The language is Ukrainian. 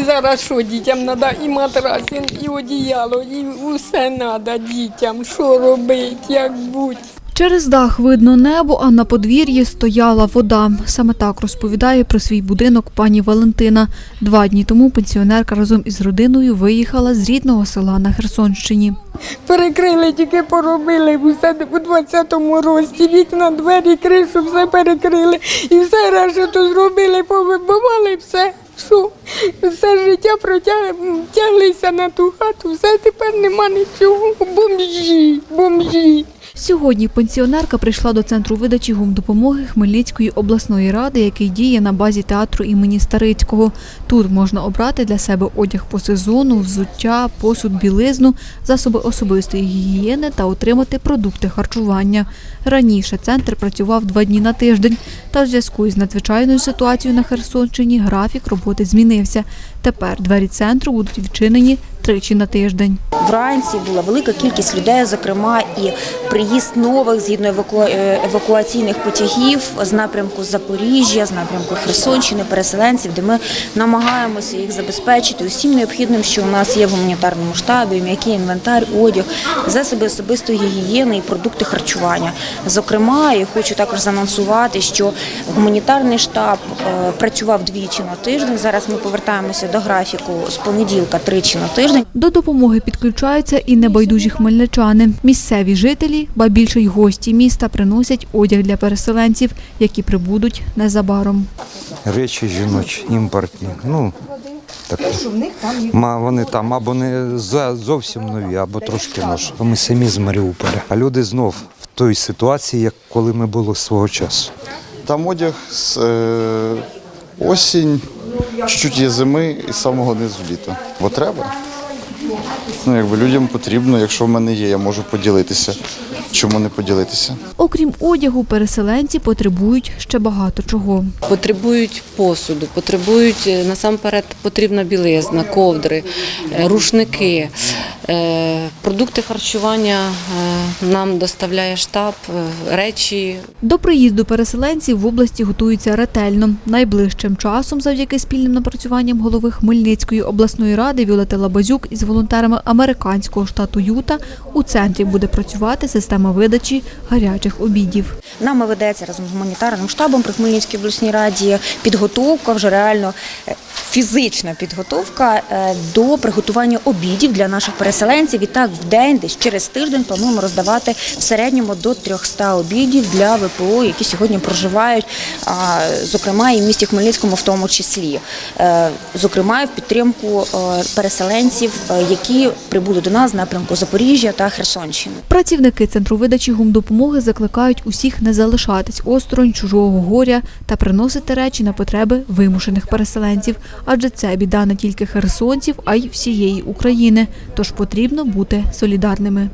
І зараз що дітям треба? І матрас, і одіяло, і усе треба дітям. Що робити, як бути. Через дах видно небо, а на подвір'ї стояла вода. Саме так розповідає про свій будинок пані Валентина. Два дні тому пенсіонерка разом із родиною виїхала з рідного села на Херсонщині. Перекрили, тільки поробили все у 20-му році. Вікна, двері, кришу, все перекрили. І все решта то зробили, повибивали все. Що? Все життя протяглися на ту хату, все тепер нема нічого. Бомжі, бомжі. Сьогодні пенсіонерка прийшла до центру видачі гумдопомоги Хмельницької обласної ради, який діє на базі театру імені Старицького. Тут можна обрати для себе одяг по сезону, взуття, посуд, білизну, засоби особистої гігієни та отримати продукти харчування. Раніше центр працював два дні на тиждень, та в зв'язку із надзвичайною ситуацією на Херсонщині графік роботи змінився. Тепер двері центру будуть відчинені тричі на тиждень. Вранці була велика кількість людей, зокрема і приїзд нових згідно е, евакуаційних потягів з напрямку Запоріжжя, з напрямку Херсонщини, переселенців, де ми намагаємося їх забезпечити усім необхідним, що у нас є в гуманітарному штабі, м'який інвентар, одяг, засоби особистої гігієни і продукти харчування. Зокрема, я хочу також заанонсувати, що гуманітарний штаб е, працював двічі на тиждень. Зараз ми повертаємося до графіку з понеділка тричі на тиждень. До допомоги підключаються і небайдужі хмельничани. Місцеві жителі, ба більше й гості міста приносять одяг для переселенців, які прибудуть незабаром. речі жіночі, імпортні. Ну, так. Вони там або не зовсім нові, або трошки наші. Ми самі з Маріуполя. А люди знов в той ситуації, як коли ми були свого часу. Там одяг з е, осінь, чуть-чуть є зими і з самого низу літа. Бо треба. Ну, якби людям потрібно, якщо в мене є, я можу поділитися. Чому не поділитися? Окрім одягу, переселенці потребують ще багато чого. Потребують посуду, потребують е, насамперед потрібна білизна, ковдри, е, рушники. Е, Продукти харчування е, нам доставляє штаб, е, речі, До приїзду переселенців в області готуються ретельно. Найближчим часом, завдяки спільним напрацюванням голови Хмельницької обласної ради Віолети Лабазюк із волонтерами американського штату Юта у центрі буде працювати система видачі гарячих обідів. Нами ведеться разом з гуманітарним штабом при Хмельницькій обласній раді підготовка, вже реально фізична підготовка до приготування обідів для наших переселенців. І так в день, десь через тиждень, плануємо роздавати в середньому до 300 обідів для ВПО, які сьогодні проживають, а, зокрема і в місті Хмельницькому, в тому числі, Е, зокрема в підтримку е, переселенців, е, які прибули до нас з напрямку Запоріжжя та Херсонщини. Працівники центру видачі гумдопомоги закликають усіх не залишатись осторонь чужого горя та приносити речі на потреби вимушених переселенців, адже це біда не тільки херсонців, а й всієї України. Тож потрібно бути солідарними.